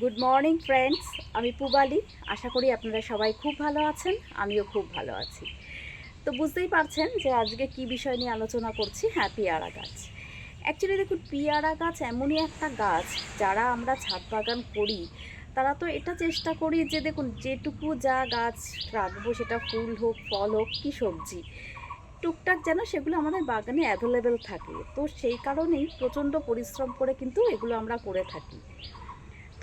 Good morning friends আমি পুবালি। আশা করি আপনারা সবাই খুব ভালো আছেন, আমিও খুব ভালো আছি। তো বুঝতেই পারছেন যে আজকে কি বিষয় নিয়ে আলোচনা করছি? হ্যাঁ পেয়ারা গাছ। অ্যাকচুয়ালি দেখুন, পেয়ারা গাছ এমনই একটা গাছ যারা আমরা ছাদ বাগান করি, তারা তো এটা চেষ্টা করি যে দেখুন, যেটুকু যা গাছ রাখব, সেটা ফুল হোক, ফল হোক, কি সবজি। টুকটাক যেন সেগুলো আমাদের বাগানে অ্যাভেলেবেল থাকে। তো সেই কারণেই প্রচণ্ড পরিশ্রম করে কিন্তু এগুলো আমরা করে থাকি।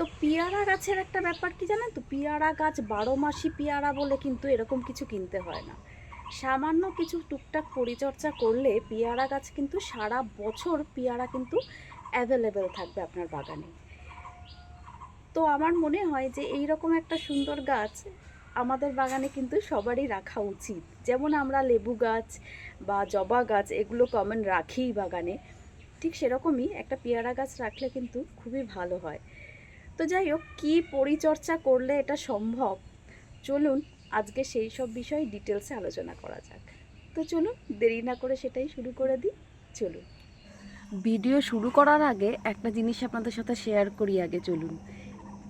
তো পেয়ারা গাছের একটা ব্যাপার কি জানেন তো? পেয়ারা গাছ বারো মাসি পেয়ারা বলে কিন্তু এরকম কিছু কিনতে হয় না। সামান্য কিছু টুকটাক পরিচর্যা করলে পেয়ারা গাছ কিন্তু সারা বছর পেয়ারা কিন্তু অ্যাভেলেবেল থাকবে আপনার বাগানে। তো আমার মনে হয় যে এই রকম একটা সুন্দর গাছ আমাদের বাগানে কিন্তু সবারই রাখা উচিত। যেমন আমরা লেবু গাছ বা জবা গাছ এগুলো কমন রাখি বাগানে। ঠিক সেরকমই একটা পেয়ারা গাছ রাখলে কিন্তু খুবই ভালো হয়। তো যাই হোক, কী পরিচর্যা করলে এটা সম্ভব? চলুন আজকে সেই সব বিষয়ে ডিটেলসে আলোচনা করা যাক। তো চলুন, দেরি না করে সেটাই শুরু করে দিই। চলুন। ভিডিও শুরু করার আগে একটা জিনিস আপনাদের সাথে শেয়ার করি আগে, চলুন।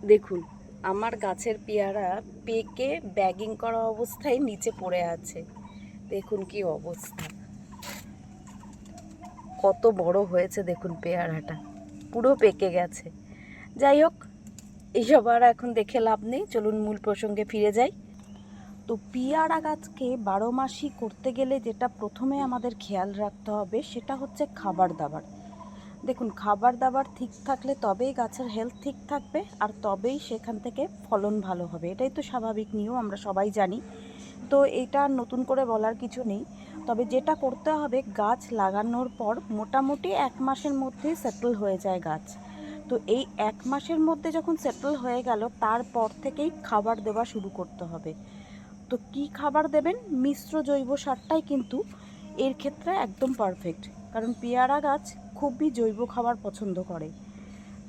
দেখুন, আমার গাছের পেয়ারা পেকে ব্যাগিং করা অবস্থায় নিচে পড়ে আছে। দেখুন কি অবস্থা। কত বড় হয়েছে দেখুন পেয়ারাটা। পুরো পেকে গেছে। যাই হোক এইসব আর এখন দেখে লাভ নেই। চলুন মূল প্রসঙ্গে ফিরে যাই। তো পিয়ারা গাছকে বারো মাসই করতে গেলে যেটা প্রথমে আমাদের খেয়াল রাখতে হবে, সেটা হচ্ছে খাবার দাবার। দেখুন, খাবার দাবার ঠিক থাকলে তবেই গাছের হেলথ ঠিক থাকবে আর তবেই সেখান থেকে ফলন ভালো হবে। এটাই তো স্বাভাবিক নিয়ম, আমরা সবাই জানি। তো এটা নতুন করে বলার কিছু নেই। তবে যেটা করতে হবে, গাছ লাগানোর পর মোটামুটি এক মাসের মধ্যেই সেটেল হয়ে যায় গাছ। তো এই এক মাসের মধ্যে যখন সেটেল হয়ে গেল, তারপর থেকেই খাবার দেওয়া শুরু করতে হবে। তো কি খাবার দেবেন? মিশ্র জৈব সারটাই কিন্তু এর ক্ষেত্রে একদম পারফেক্ট কারণ পেয়ারা গাছ খুবই জৈব খাবার পছন্দ করে।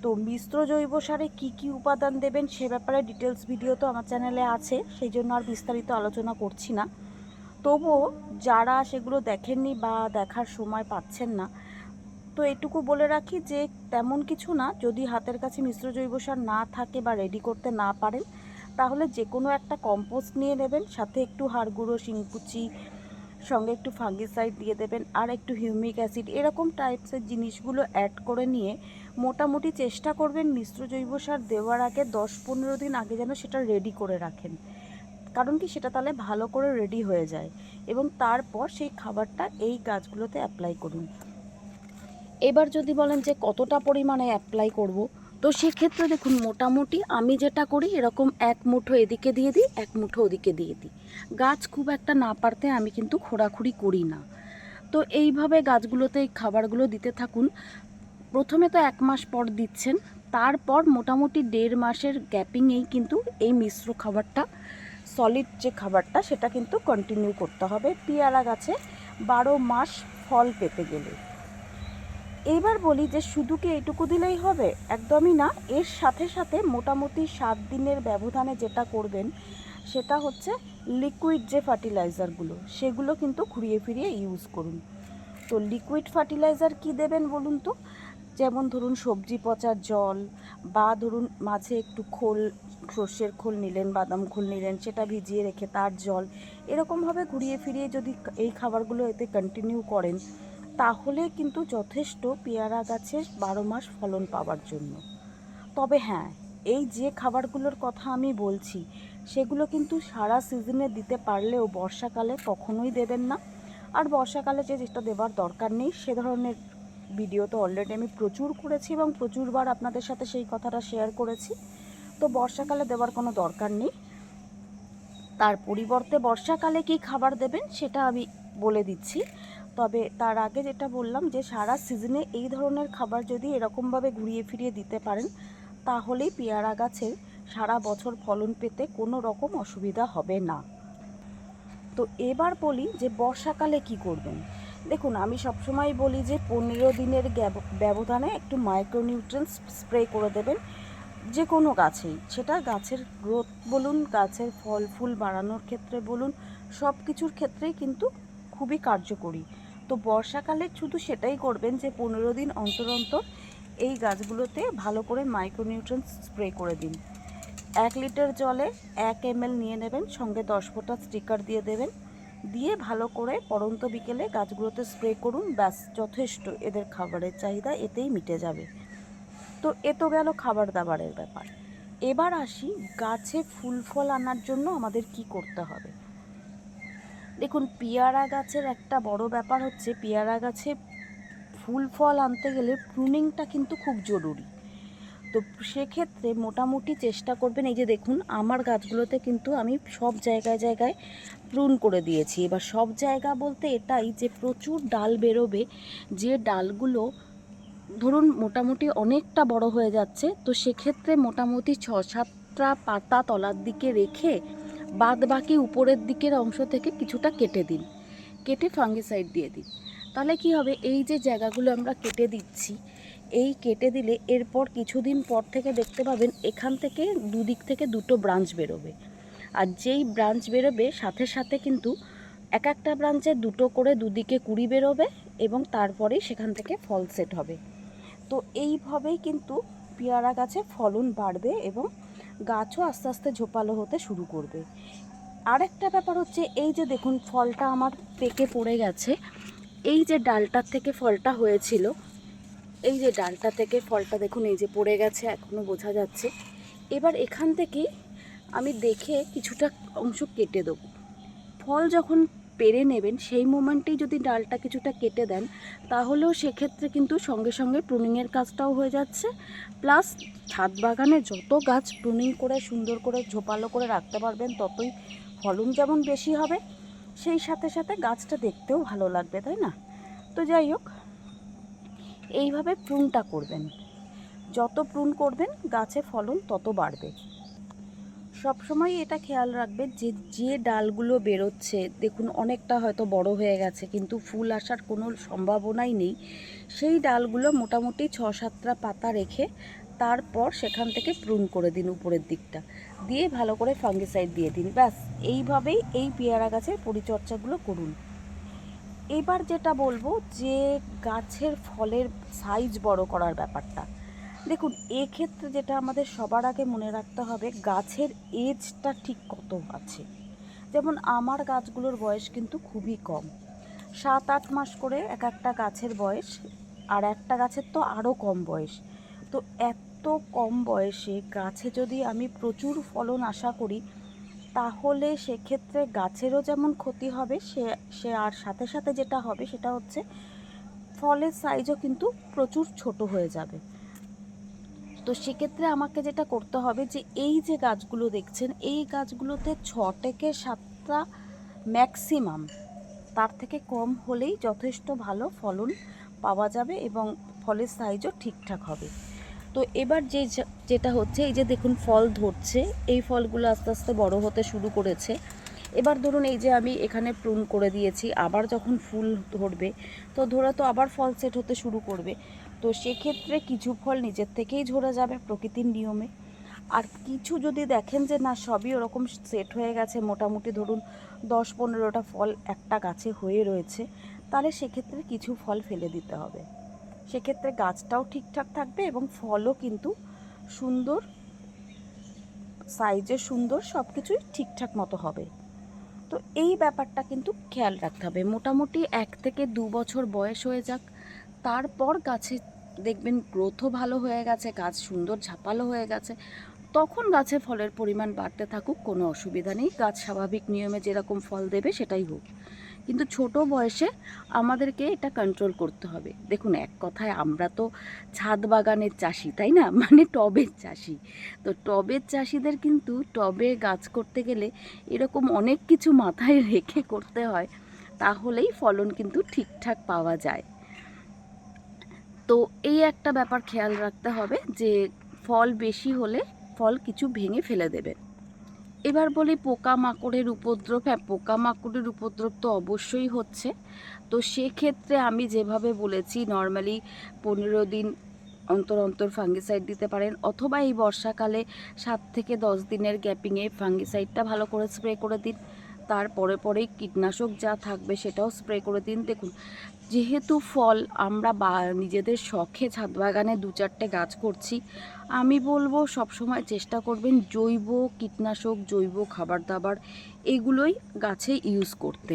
তো মিশ্র জৈব সারে কি কি উপাদান দেবেন সে ব্যাপারে ডিটেলস ভিডিও তো আমার চ্যানেলে আছে, সেই জন্য আর বিস্তারিত আলোচনা করছি না। তবুও যারা সেগুলো দেখেননি বা দেখার সময় পাচ্ছেন না তো এটুকু বলে রাখি যে তেমন কিছু না, যদি হাতের কাছে মিশ্র জৈব সার না থাকে বা রেডি করতে না পারেন, তাহলে যে কোনো একটা কম্পোস্ট নিয়ে নেবেন, সাথে একটু হাড় গুঁড়ো, শিংকুচি, সঙ্গে একটু ফাঙ্গিসাইড দিয়ে দেবেন, আর একটু হিউমিক অ্যাসিড এরকম টাইপসের জিনিসগুলো অ্যাড করে নিয়ে মোটামুটি চেষ্টা করবেন মিশ্র জৈব সার দেওয়ার আগে দশ পনেরো দিন আগে যেন সেটা রেডি করে রাখেন। কারণ কি? সেটা তাহলে ভালো করে রেডি হয়ে যায়। এবং তারপর সেই খাবারটা এই গাছগুলোতে অ্যাপ্লাই করুন। এবার যদি বলেন যে কতটা পরিমাণে অ্যাপ্লাই করব, তো সেক্ষেত্রে দেখুন, মোটামুটি আমি যেটা করি, এরকম এক মুঠো এদিকে দিয়ে দিই, এক মুঠো ওদিকে দিয়ে দিই। গাছ খুব একটা না পারতে আমি কিন্তু খোঁড়াখুড়ি করি না। তো এইভাবে গাছগুলোতে এই খাবারগুলো দিতে থাকুন। প্রথমে তো এক মাস পর দিচ্ছেন, তারপর মোটামুটি দেড় মাসের গ্যাপিংয়েই কিন্তু এই মিশ্র খাবারটা সলিড যে খাবারটা, সেটা কিন্তু কন্টিনিউ করতে হবে। পেয়ারা গাছে বারো মাস ফল পেতে গেলে। এইবার বলি যে শুধু কি এইটুকু দিলেই হবে? একদমই না। এর সাথে সাথে মোটামুটি সাত দিনের ব্যবধানে যেটা করবেন, সেটা হচ্ছে লিকুইড যে ফার্টিলাইজারগুলো সেগুলো কিন্তু ঘুরিয়ে ফিরিয়ে ইউজ করুন। তো লিকুইড ফার্টিলাইজার কি দেবেন বলুন তো? যেমন ধরুন সবজি পচার জল বা ধরুন মাঝে একটু খোল, সর্ষের খোল নিলেন, বাদাম খোল নিলেন, সেটা ভিজিয়ে রেখে তার জল এরকমভাবে ঘুরিয়ে ফিরিয়ে যদি এই খাবারগুলো এতে কন্টিনিউ করেন তাহলে কিন্তু যথেষ্ট পেয়ারা গাছের বারো মাস ফলন পাওয়ার জন্য। তবে হ্যাঁ এই যে খাবারগুলোর কথা আমি বলছি, সেগুলো কিন্তু সারা সিজনে দিতে পারলেও বর্ষাকালে কখনোই দেবেন না। আর বর্ষাকালে যে যেটা দেওয়ার দরকার নেই, সে ধরনের ভিডিও তো অলরেডি আমি প্রচুর করেছি এবং প্রচুরবার আপনাদের সাথে সেই কথাটা শেয়ার করেছি। তো বর্ষাকালে দেওয়ার কোনো দরকার নেই। তার পরিবর্তে বর্ষাকালে কি খাবার দেবেন, সেটা আমি বলে দিচ্ছি। তবে তার আগে যেটা বললাম যে সারা সিজনে এই ধরনের খাবার যদি এরকমভাবে ঘুরিয়ে ফিরিয়ে দিতে পারেন, তাহলেই পেয়ারা গাছের সারা বছর ফলন পেতে কোনো রকম অসুবিধা হবে না। তো এবার বলি যে বর্ষাকালে কি করবেন? দেখুন, আমি সবসময় বলি যে পনেরো দিনের ব্যবধানে একটু মাইক্রোনিউট্রেন্স স্প্রে করে দেবেন যে কোনো গাছেই। সেটা গাছের গ্রোথ বলুন, গাছের ফল ফুল বাড়ানোর ক্ষেত্রে বলুন সব কিছুর ক্ষেত্রেই কিন্তু খুবই কার্যকরী। তো বর্ষাকালে শুধু সেটাই করবেন যে পনেরো দিন অন্তর অন্তর এই গাছগুলোতে ভালো করে মাইক্রোনিউট্রেন্স স্প্রে করে দিন। এক লিটার জলে এক এমএল নিয়ে নেবেন, সঙ্গে দশ ফোঁটা স্টিকার দিয়ে দেবেন। দিয়ে ভালো করে পরন্ত বিকেলে গাছগুলোতে স্প্রে করুন, ব্যাস, যথেষ্ট এদের খাবারের চাহিদা এতেই মিটে যাবে। তো এ তো গেল খাবার দাবারের ব্যাপার। এবার আসি গাছে ফুল ফল আনার জন্য আমাদের কি করতে হবে। দেখুন, পেয়ারা গাছের একটা বড় ব্যাপার হচ্ছে, পেয়ারা গাছে ফুল ফল আনতে গেলে প্রুনিংটা কিন্তু খুব জরুরি। তো সেক্ষেত্রে মোটামুটি চেষ্টা করবেন, এই যে দেখুন, আমার গাছগুলোতে কিন্তু আমি সব জায়গায় জায়গায় প্রুন করে দিয়েছি। এবার সব জায়গা বলতে এটাই যে প্রচুর ডাল বেরোবে, যে ডালগুলো ধরুন মোটামুটি অনেকটা বড় হয়ে যাচ্ছে, তো সেক্ষেত্রে মোটামুটি ছ সাতটা পাতা তলার দিকে রেখে বাদ বাকি উপরের দিকের অংশ থেকে কিছুটা কেটে দিন। কেটে ফাঙ্গিসাইড দিয়ে দিন। তাহলে কি হবে? এই যে জায়গাগুলো আমরা কেটে দিচ্ছি, এই কেটে দিলে এরপর কিছুদিন পর থেকে দেখতে পাবেন এখান থেকে দুদিক থেকে দুটো ব্রাঞ্চ বেরোবে। আর যেই ব্রাঞ্চ বেরোবে, সাথে সাথে কিন্তু এক একটা ব্রাঞ্চে দুটো করে দুদিকে কুড়ি বেরোবে এবং তারপরেই সেখান থেকে ফল সেট হবে। তো এইভাবেই কিন্তু পেয়ারা গাছে ফলন বাড়বে এবং গাছও আস্তে আস্তে ঝোপালো হতে শুরু করবে। আরেকটা ব্যাপার হচ্ছে, এই যে দেখুন, ফলটা আমার পেকে পড়ে গেছে। এই যে ডালটার থেকে ফলটা হয়েছিল, এই যে ডালটা থেকে ফলটা দেখুন, এই যে পড়ে গেছে এখনও বোঝা যাচ্ছে। এবার এখান থেকে আমি দেখে কিছুটা অংশ কেটে দেবো। ফল যখন পেরে নেবেন, সেই মোমেন্টেই যদি ডালটা কিছুটা কেটে দেন, তাহলেও সেক্ষেত্রে কিন্তু সঙ্গে সঙ্গে প্রুনিংয়ের কাজটাও হয়ে যাচ্ছে। প্লাস ছাদ বাগানে যত গাছ প্রুনিং করে, সুন্দর করে, ঝোপালো করে রাখতে পারবেন, ততই ফলন যেমন বেশি হবে, সেই সাথে সাথে গাছটা দেখতেও ভালো লাগবে, তাই না? তো যাই হোক, এইভাবে প্রুনটা করবেন। যত প্রুন করবেন, গাছে ফলন তত বাড়বে। সবসময় এটা খেয়াল রাখবে যে যে ডালগুলো বেরোচ্ছে, দেখুন অনেকটা হয়তো বড় হয়ে গেছে, কিন্তু ফুল আসার কোনো সম্ভাবনাই নেই। সেই ডালগুলো মোটামুটি ছ সাতটা পাতা রেখে তারপর সেখান থেকে প্রুন করে দিন উপরের দিকটা। দিয়ে ভালো করে ফাঙ্গিসাইড দিয়ে দিন। ব্যাস, এইভাবেই এই পেয়ারা গাছের পরিচর্যাগুলো করুন। এবার যেটা বলব যে, গাছের ফলের সাইজ বড় করার ব্যাপারটা। দেখুন, এক্ষেত্রে যেটা আমাদের সবার আগে মনে রাখতে হবে, গাছের এজটা ঠিক কত আছে? যেমন আমার গাছগুলোর বয়স কিন্তু খুবই কম। সাত আট মাস করে এক একটা গাছের বয়স, আর একটা গাছের তো আরও কম বয়স। তো এত কম বয়সে গাছে যদি আমি প্রচুর ফলন আশা করি, তাহলে সেক্ষেত্রে গাছেরও যেমন ক্ষতি হবে, সে সে আর সাথে সাথে যেটা হবে সেটা হচ্ছে, ফলের সাইজও কিন্তু প্রচুর ছোট হয়ে যাবে। তো সেক্ষেত্রে আমাকে যেটা করতে হবে যে, এই যে গাছগুলো দেখছেন, এই গাছগুলোতে ছ থেকে সাতটা ম্যাক্সিমাম, তার থেকে কম হলেই যথেষ্ট ভালো ফলন পাওয়া যাবে এবং ফলের সাইজও ঠিকঠাক হবে। তো এবার যে, যেটা হচ্ছে, এই যে দেখুন, ফল ধরছে, এই ফলগুলো আস্তে আস্তে বড় হতে শুরু করেছে। এবার ধরুন এই যে আমি এখানে প্রুন করে দিয়েছি, আবার যখন ফুল ধরবে, তো ধরে তো আবার ফল সেট হতে শুরু করবে। তো সেক্ষেত্রে কিছু ফল নিজের থেকেই ঝরে যাবে প্রকৃতির নিয়মে। আর কিছু যদি দেখেন যে না, সবই ওরকম সেট হয়ে গেছে, মোটামুটি ধরুন দশ পনেরোটা ফল একটা গাছে হয়ে রয়েছে, তাহলে সেক্ষেত্রে কিছু ফল ফেলে দিতে হবে। সেক্ষেত্রে গাছটাও ঠিকঠাক থাকবে এবং ফলও কিন্তু সুন্দর সাইজে সুন্দর সব কিছুই ঠিকঠাক মতো হবে। তো এই ব্যাপারটা কিন্তু খেয়াল রাখতে হবে। মোটামুটি এক থেকে দু বছর বয়স হয়ে যাক, তারপর গাছে দেখবেন গ্রোথও ভালো হয়ে গেছে, গাছ সুন্দর ঝাপালো হয়ে গেছে, তখন গাছে ফলের পরিমাণ বাড়তে থাকুক, কোনো অসুবিধা নেই। গাছ স্বাভাবিক নিয়মে যেরকম ফল দেবে সেটাই হোক। কিন্তু ছোট বয়সে আমাদেরকে এটা কন্ট্রোল করতে হবে। দেখুন, এক কথায় আমরা তো ছাদ বাগানের চাষি, তাই না? মানে টবের চাষি। তো টবের চাষিদের কিন্তু টবে গাছ করতে গেলে এরকম অনেক কিছু মাথায় রেখে করতে হয়, তাহলেই ফলন কিন্তু ঠিকঠাক পাওয়া যায়। তো এই একটা ব্যাপার খেয়াল রাখতে হবে যে, ফল বেশি হলে ফল কিছু ভেঙে ফেলে দেবেন এবার বলি পোকামাকড়ের উপদ্রব। হ্যাঁ পোকামাকড়ের উপদ্রব তো অবশ্যই হচ্ছে। তো সেক্ষেত্রে আমি যেভাবে বলেছি নর্মালি পনেরো দিন অন্তর অন্তর ফাঙ্গিসাইড দিতে পারেন, অথবা এই বর্ষাকালে সাত থেকে দশ দিনের গ্যাপিংয়ে ফাঙ্গিসাইডটা ভালো করে স্প্রে করে দিন। তার পরে পরেই কীটনাশক যা থাকবে সেটাও স্প্রে করে দিন। দেখুন যেহেতু ফল আমরা বা নিজেদের শখে ছাদ বাগানে দু চারটে গাছ করছি, আমি বলব সবসময় চেষ্টা করবেন জৈব কীটনাশক, জৈব খাবার দাবার এগুলোই গাছে ইউজ করতে।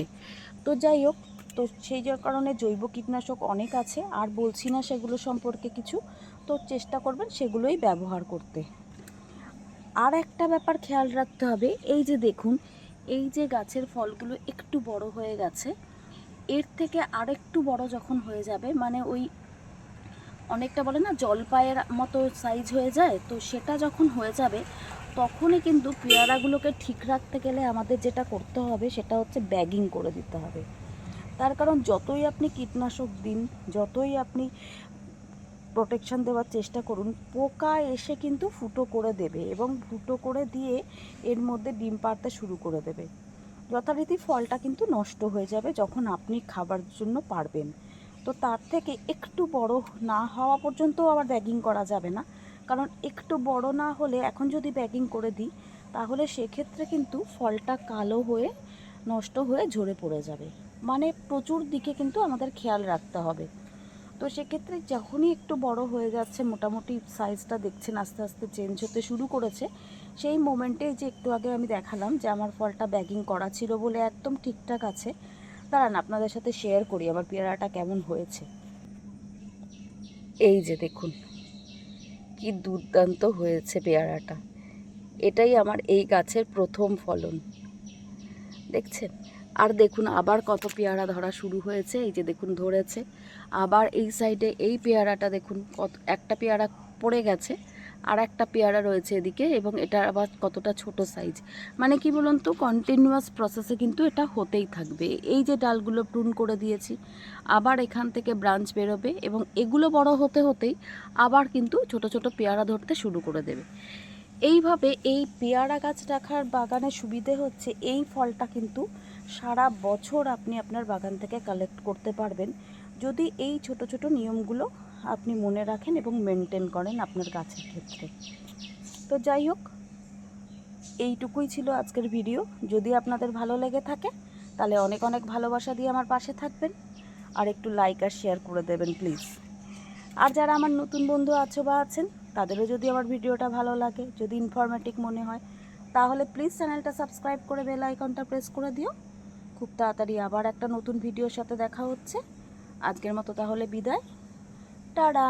তো যাই হোক, তো সেই কারণে জৈব কীটনাশক অনেক আছে, আর বলছি না সেগুলো সম্পর্কে কিছু, তো চেষ্টা করবেন সেগুলোই ব্যবহার করতে। আর একটা ব্যাপার খেয়াল রাখতে হবে, এই যে দেখুন, এই যে গাছের ফলগুলো একটু বড় হয়ে গেছে এর থেকে আরেকটু বড় যখন হয়ে যাবে মানে ওই অনেকটা বলে না, জলপাইয়ের মতো সাইজ হয়ে যায়, তো সেটা যখন হয়ে যাবে, তখনই কিন্তু পেয়ারাগুলোকে ঠিক রাখতে গেলে আমাদের যেটা করতে হবে, সেটা হচ্ছে ব্যাগিং করে দিতে হবে। তার কারণ যতই আপনি কীটনাশক দিন, যতই আপনি প্রোটেকশন দেওয়ার চেষ্টা করুন, পোকা এসে কিন্তু ফুটো করে দেবে এবং ফুটো করে দিয়ে এর মধ্যে ডিম পাড়তে শুরু করে দেবে। যথারীতি ফলটা কিন্তু নষ্ট হয়ে যাবে যখন আপনি খাবার জন্য পারবেন। তো তার থেকে একটু বড় না হওয়া পর্যন্ত আবার ব্যাগিং করা যাবে না। কারণ একটু বড় না হলে এখন যদি ব্যাগিং করে দিই, তাহলে সেক্ষেত্রে কিন্তু ফলটা কালো হয়ে, নষ্ট হয়ে ঝরে পড়ে যাবে। মানে প্রচুর দিকে কিন্তু আমাদের খেয়াল রাখতে হবে। তো সেক্ষেত্রে যখনই একটু বড় হয়ে যাচ্ছে, মোটামুটি সাইজটা দেখছেন, আস্তে আস্তে চেঞ্জ হতে শুরু করেছে, সেই মোমেন্টে যে একটু আগে আমি দেখালাম যে আমার ফলটা ব্যাগিং করা ছিল বলে একদম ঠিকঠাক আছে। দাঁড়ান, আপনাদের সাথে শেয়ার করি আমার পেয়ারাটা কেমন হয়েছে। এই যে দেখুন, কি দুর্দান্ত হয়েছে পেয়ারাটা। এটাই আমার এই গাছের প্রথম ফলন। দেখছেন? আর দেখুন আবার কত পেয়ারা ধরা শুরু হয়েছে, এই যে দেখুন ধরেছে। আবার এই সাইডে এই পেয়ারাটা দেখুন কত, একটা পেয়ারা পড়ে গেছে, আর একটা পেয়ারা রয়েছে এদিকে, এবং এটা আবার কতটা ছোট সাইজ মানে কি বলুন তো কন্টিনিউয়াস প্রসেসে কিন্তু এটা হতেই থাকবে। এই যে ডালগুলো প্রুন করে দিয়েছি, আবার এখান থেকে ব্রাঞ্চ বেরোবে, এবং এগুলো বড় হতে হতেই আবার কিন্তু ছোট ছোট পেয়ারা ধরতে শুরু করে দেবে। এইভাবে এই পেয়ারা গাছ রাখার বাগানের সুবিধে হচ্ছে এই ফলটা কিন্তু সারা বছর আপনি আপনার বাগান থেকে কালেক্ট করতে পারবেন। যদি এই ছোট ছোট নিয়মগুলো আপনি মনে রাখেন এবং মেনটেন করেন আপনার গাছের ক্ষেত্রে। তো যাই হোক, এইটুকুই ছিল আজকের ভিডিও যদি আপনাদের ভালো লেগে থাকে, তাহলে অনেক অনেক ভালোবাসা দিয়ে আমার পাশে থাকবেন। আর একটু লাইক আর শেয়ার করে দেবেন প্লিজ আর যারা আমার নতুন বন্ধু আছো বা আছেন, তাদেরও যদি আমার ভিডিওটা ভালো লাগে, যদি ইনফরমেটিভ মনে হয়, তাহলে প্লিজ চ্যানেলটা সাবস্ক্রাইব করে বেল আইকনটা প্রেস করে দিও। খুব তাড়াতাড়ি আবার একটা নতুন ভিডিওর সাথে দেখা হচ্ছে। আজকের মতো তাহলে বিদায়। টাটা!